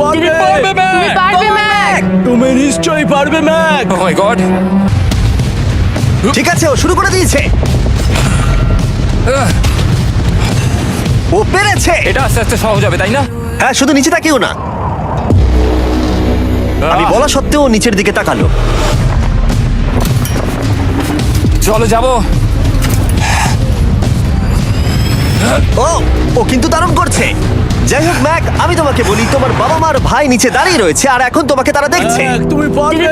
পারবে। পারবে ম্যাক! তুমি পারবে ম্যাক! তুমি নিশ্চয়ই পারবে ম্যাক! ও মাই গড ঠিক আছে ও শুরু করে দিয়েছে। ও পেরেছে। এটা আস্তে আস্তে সহজ হবে তাই না? হ্যাঁ শুধু নিচে তাকিও না। আমি বলা সত্ত্বেও ও নিচের দিকে তাকালো। চলো যাব। ও ও কিন্তু দারুণ করছে। যাই হোক ম্যাক আমি তোমাকে বলি তোমার বাবা মার ভাই নিচে দাঁড়িয়ে রয়েছে আর এখন তোমাকে তারা দেখছে। ম্যাক, তুমি পারবে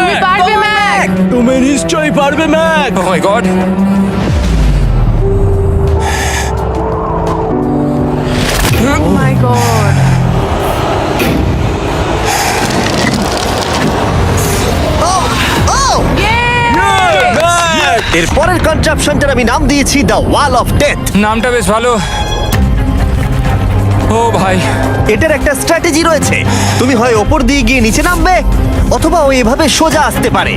তুমি পারবে তুমি ম্যাক তুমি নিশ্চয়ই পারবে Mac oh my god oh my god oh oh এর পরের কনট্রাপশনটার আমি নাম দিয়েছি দ্য ওয়াল অফ ডেথ নামটা বেশ ভালো। ও ভাই। এটার একটা স্ট্র্যাটেজি রয়েছে। তুমি হয় ওপর দিয়ে গিয়ে নিচে নামবে অথবা ও এভাবে সোজা আসতে পারে।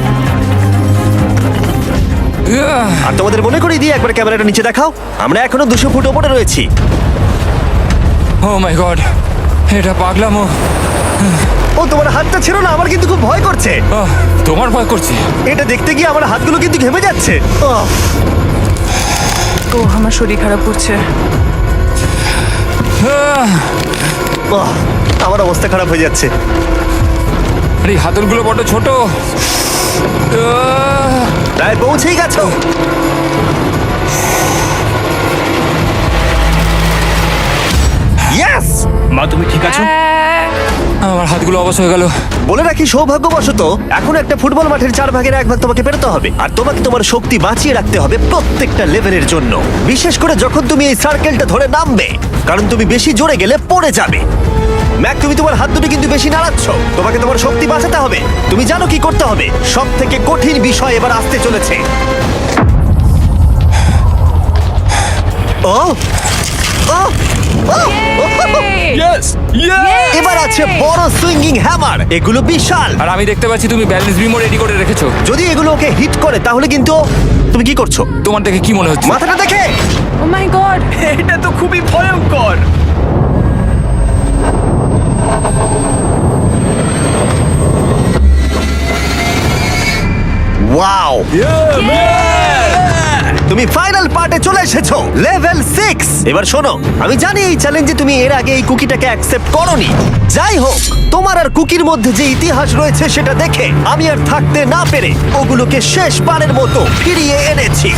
আর তোমাদের মনে করিয়ে দিয়ে একবার ক্যামেরাটা নিচে দেখাও। আমরা এখনও দুশো ফুট ওপরে রয়েছি। ও মাই গড এটা পাগলামো। ও তোমার হাতটা ছিল না আমার কিন্তু খুব ভয় করছে। আহ, তোমার ভয় করছে। এটা দেখতে গিয়ে আমার হাতগুলো কিন্তু ঘেমে যাচ্ছে। আহ, ও আমার শরীর খারাপ করছে। আহ, আহ, আমার অবস্থা খারাপ হয়ে যাচ্ছে। আরে এই হাতলগুলো বড় ছোট। আহ, প্রায় পৌঁছেই গেছো। ইয়েস মা তুমি ঠিক আছো? আমার হাতগুলো অবশ হয়ে গেল। বলে রাখি, সৌভাগ্যবশত এখন একটা ফুটবল মাঠের চার ভাগের এক ভাগ তোমাকে পেরোতে হবে। আর তোমাকে তোমার শক্তি বাঁচিয়ে রাখতে হবে প্রত্যেকটা লেভেলের জন্য। বিশেষ করে যখন তুমি এই সার্কেলটা ধরে নামবে, কারণ তুমি বেশি জোরে গেলে পড়ে যাবে। ম্যাক, তুমি তোমার হাত দুটো কিন্তু বেশি নাড়াচ্ছ। তোমাকে তোমার শক্তি বাঁচাতে হবে। তুমি জানো কি করতে হবে। সব থেকে কঠিন বিষয় এবার আসতে চলেছে। ও! ও! ইয়েস ইয়েস এবার আছে বড় সুইঙ্গিং হ্যামার এগুলো বিশাল। আর আমি দেখতে পাচ্ছি তুমি ব্যালেন্স বিমো রেডি করে রেখেছো। যদি এগুলো ওকে হিট করে তাহলে কিন্তু তুমি কি করছ? তোমার দেখে কি মনে হচ্ছে? মাথাটা দেখে। ও মাই গড এটা তো খুবই ভয়ঙ্কর। ওয়াও তুমি ফাইনাল পার্টে চলে এসেছ লেভেল সিক্স এবার শোনো, আমি জানি এই চ্যালেঞ্জে তুমি এর আগে এই কুকিটাকে অ্যাকসেপ্ট করনি। যাই হোক, তোমার আর কুকির মধ্যে যে ইতিহাস রয়েছে সেটা দেখে আমি আর থাকতে না পেরে ওগুলোকে শেষ পারের মতো ফিরিয়ে এনেছি।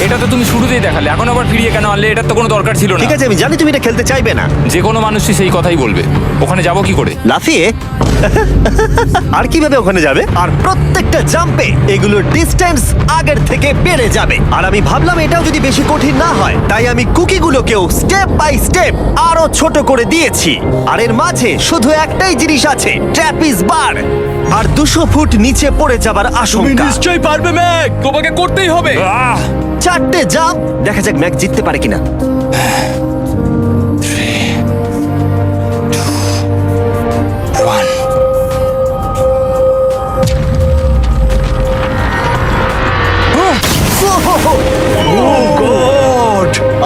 এটা তো তুমি শুরুতেই দেখালে এখন আবার ফিরিয়ে কেন আনলে এটার তো কোনো দরকার ছিল না। ঠিক আছে আমি জানি তুমি এটা খেলতে চাইবে না। যে কোনো মানুষই সেই কথাই বলবে। ওখানে যাব কি করে? লাফিয়ে? আর কীভাবে ওখানে যাবে? আর প্রত্যেকটা জাম্পে এগুলোর ডিস্টেন্স আগের থেকে বেড়ে যাবে। আর আমি ভাবলাম এটাও যদি বেশি কঠিন না হয় তাই আমি কুকিগুলোকেও স্টেপ বাই স্টেপ আরও ছোট করে দিয়েছি। আর এর মাঝে শুধু একটাই জিনিস আছে ট্র্যাপিস বার আর দুশো ফুট নিচে পড়ে যাবার তুমি আশঙ্কা। নিশ্চয়ই পারবে ম্যাক। তোমাকে করতেই হবে। আহ! চারটে জাম্প দেখা যাক ম্যাক জিততে পারে কিনা। ওয়ান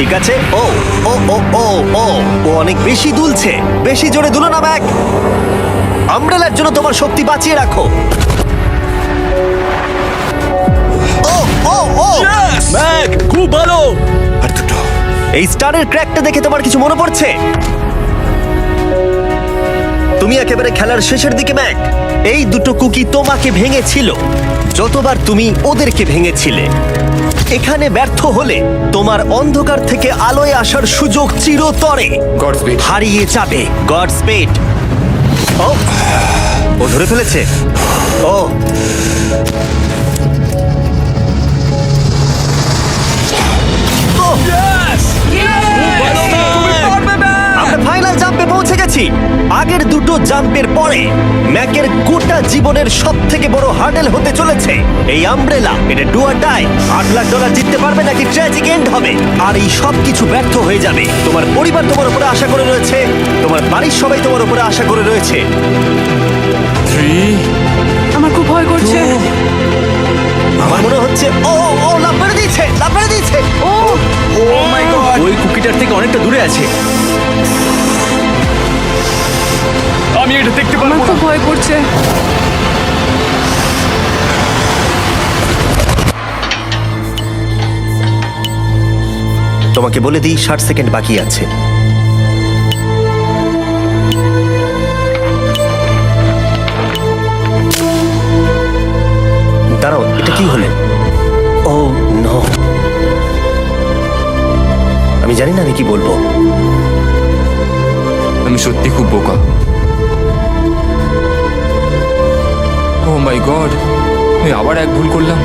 ঠিক আছে? ও ও ও ও ও ও অনেক বেশি দুলছে। বেশি জোরে দুলো না ব্যাগ। আমব্রেলার জন্য তোমার শক্তি বাঁচিয়ে রাখো। ও ও ও। ব্যাগ খুব ভালো। আর দুটো। এই স্টারের ক্র্যাকটা দেখে তোমার কিছু মনে পড়ছে? তুমি একেবারে খেলার শেষের দিকে ম্যাক এই দুটো কুকি তোমাকে ভেঙেছিল। যতবার তুমি ওদেরকে ভেঙেছিলে। এখানে ব্যর্থ হলে তোমার অন্ধকার থেকে আলোয় আসার সুযোগ চিরতরে। গডস্পিড হারিয়ে যাবে। গড স্পেড ও ও ধরে ফেলেছে। ও। ও, আমরা ফাইনাল জাম্পে পৌঁছে গেছি। আগের দুটো জাম্পের পরে ম্যাকের গোটা জীবনের সব থেকে বড় হার্ডেল হতে চলেছে এই আমব্রেলা। এটা ডু আর ডাই আট লাখ ডলার জিততে পারবে নাকি ট্র্যাজিক এন্ড হবে? আর এই সব কিছু ব্যর্থ হয়ে যাবে। তোমার পরিবার তোমার উপরে আশা করে রয়েছে। তোমার বাড়ির সবাই তোমার উপরে আশা করে রয়েছে। থ্রি আমার খুব ভয় করছে। আমার মনে হচ্ছে ও ও লাভ মেরে দিয়েছে লাভ মেরে দিয়েছে। ও। ও মাই গড ওই কুকিটার থেকে অনেকটা দূরে আছে। আমি এটা দেখতে আমার পারব খুব না। ভয় করছে। তোমাকে বলে দিই ষাট সেকেন্ড বাকি আছে। দাঁড়াও এটা কি হলো? Oh no. আমি জানি না আমি কি বলব। আমি সত্যি খুব বোকা। মাই গড আমি আবার এক ভুল করলাম।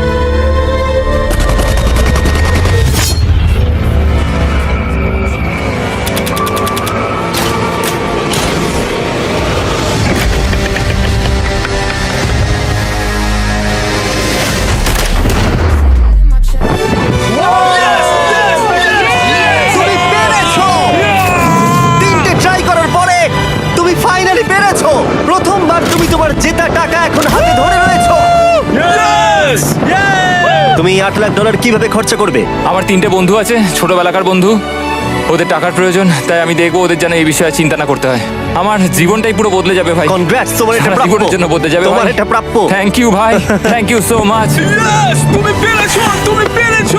এখন হাতে ধরে রয়েছো। তুমি এই আট লাখ ডলার কীভাবে খরচা করবে? আমার তিনটে বন্ধু আছে ছোটবেলাকার বন্ধু। ওদের টাকার প্রয়োজন তাই আমি দেখব ওদের যেন এই বিষয়ে চিন্তা না করতে হয়। আমার জীবনটাই পুরো বদলে যাবে ভাই। কনগ্রাটস তোমার এটা প্রাপ্য। জীবনের জন্য বদলে যাবে তোমার এটা প্রাপ্য। থ্যাংক ইউ ভাই। Thank you so much Yes! তুমি পেরেছ তুমি পেরেছ।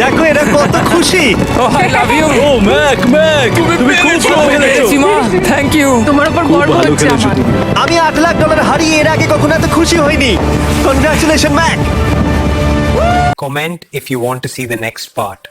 দেখো এরা কত খুশি। ও I love you oh Mac Mac তুমি থ্যাংক ইউ তোমার উপর গর্ব হচ্ছে আমার। আমি আট লাখ ডলার হারিয়ে এর আগে কখনো এত খুশি হইনি। Congratulation Mac Comment if you want to see the next part.